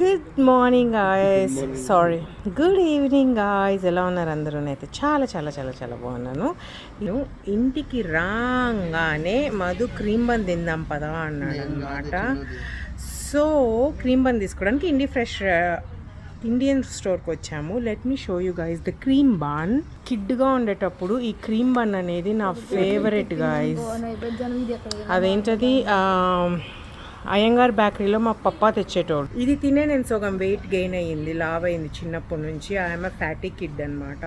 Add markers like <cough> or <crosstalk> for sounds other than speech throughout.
Good morning guys sorry good evening guys ఎలా ఉన్నారు అందరూ? అయితే చాలా చాలా చాలా చాలా బాగున్నాను. నేను ఇంటికి రాగానే మధు క్రీమ్ బన్ తిందాం పదా అన్నాడు అనమాట సో క్రీమ్ బన్ తీసుకోవడానికి ఇండి ఫ్రెష్ ఇండియన్ స్టోర్కి వచ్చాము. Let me show you guys the cream bun కిడ్గా ఉండేటప్పుడు ఈ క్రీమ్ బన్ అనేది నా ఫేవరెట్ గాయస్ అదేంటది? ఆ, అయ్యంగార్ బేకరీలో మా పప్పా తెచ్చేటోడు. ఇది తినే నేను సగం వెయిట్ గెయిన్ అయ్యింది లావ్ అయింది చిన్నప్పటి నుంచి. ఐఎమ్ అ ఫ్యాటీ కిడ్ అనమాట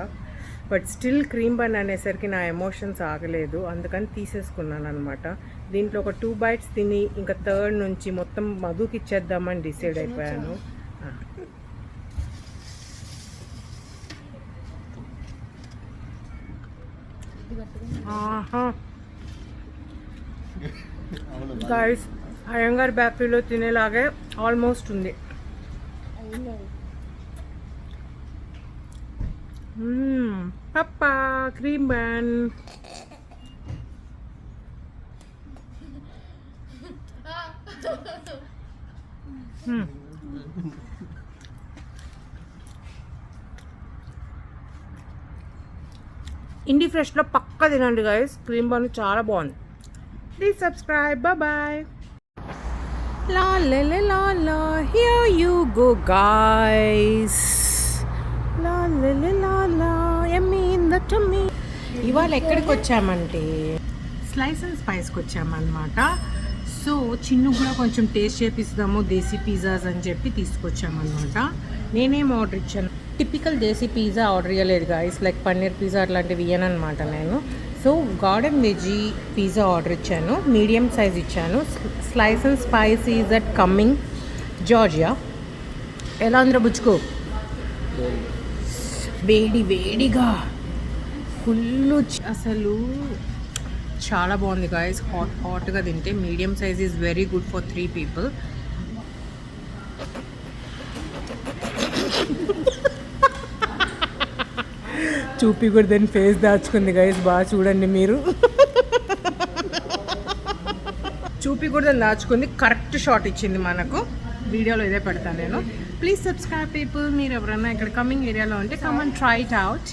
బట్ స్టిల్ క్రీమ్ బన్ అనేసరికి నా ఎమోషన్స్ ఆగలేదు. అందుకని తీసేసుకున్నాను అనమాట దీంట్లో ఒక టూ బైట్స్ తిని ఇంకా థర్డ్ నుంచి మొత్తం మధుకి ఇచ్చేద్దామని డిసైడ్ అయిపోయాను. ఆహా. <laughs> గైస్ అయ్యంగార్ బేకరీలో తినేలాగే ఆల్మోస్ట్ ఉంది. పప్పా క్రీమ్ బ్యాన్. ఇండి ఫ్రెష్లో పక్క తినండి గైస్ క్రీమ్ బాన్ చాలా బాగుంది. Please subscribe bye La la la la la, here you go, guys. La la la la la, yummy in the tummy. ఇవాళ ఎక్కడికి వచ్చామంటే? స్లైస్ అండ్ స్పైస్కి వచ్చామన్నమాట. సో చిన్ను కూడా కొంచెం టేస్ట్ చేపిస్తాము దేశీ పిజ్జాస్ అని చెప్పి తీసుకొచ్చామన్నమాట. నేనేం ఆర్డర్ ఇచ్చాను? టిపికల్ దేశీ పిజ్జా ఆర్డర్ ఇవ్వలేదు గాయస్ లైక్ పన్నీర్ పిజ్జా అట్లాంటివి ఇయ్యనమాట నేను. So garden veggie pizza order ఇచ్చాను. మీడియం సైజ్ ఇచ్చాను. Slice and spice is at coming Georgia. ఎలా ఉందిరా బుచ్చుకో వేడి వేడిగా. ఫుల్ అసలు చాలా బాగుంది గాయస్ హాట్ హాట్గా తింటే medium size is very good for three people చూపి కూడా దాన్ని ఫేస్ దాచుకుంది గైస్ బాగా చూడండి మీరు. చూపి కూడా దాచుకుంది కరెక్ట్ షాట్ ఇచ్చింది మనకు. వీడియోలో ఇదే పెడతాను నేను. ప్లీజ్ సబ్స్క్రైబ్ పీపుల్ మీరు ఎవరన్నా ఇక్కడ కమింగ్ ఏరియాలో ఉంటే కమన్ ట్రై ఇట్ అవుట్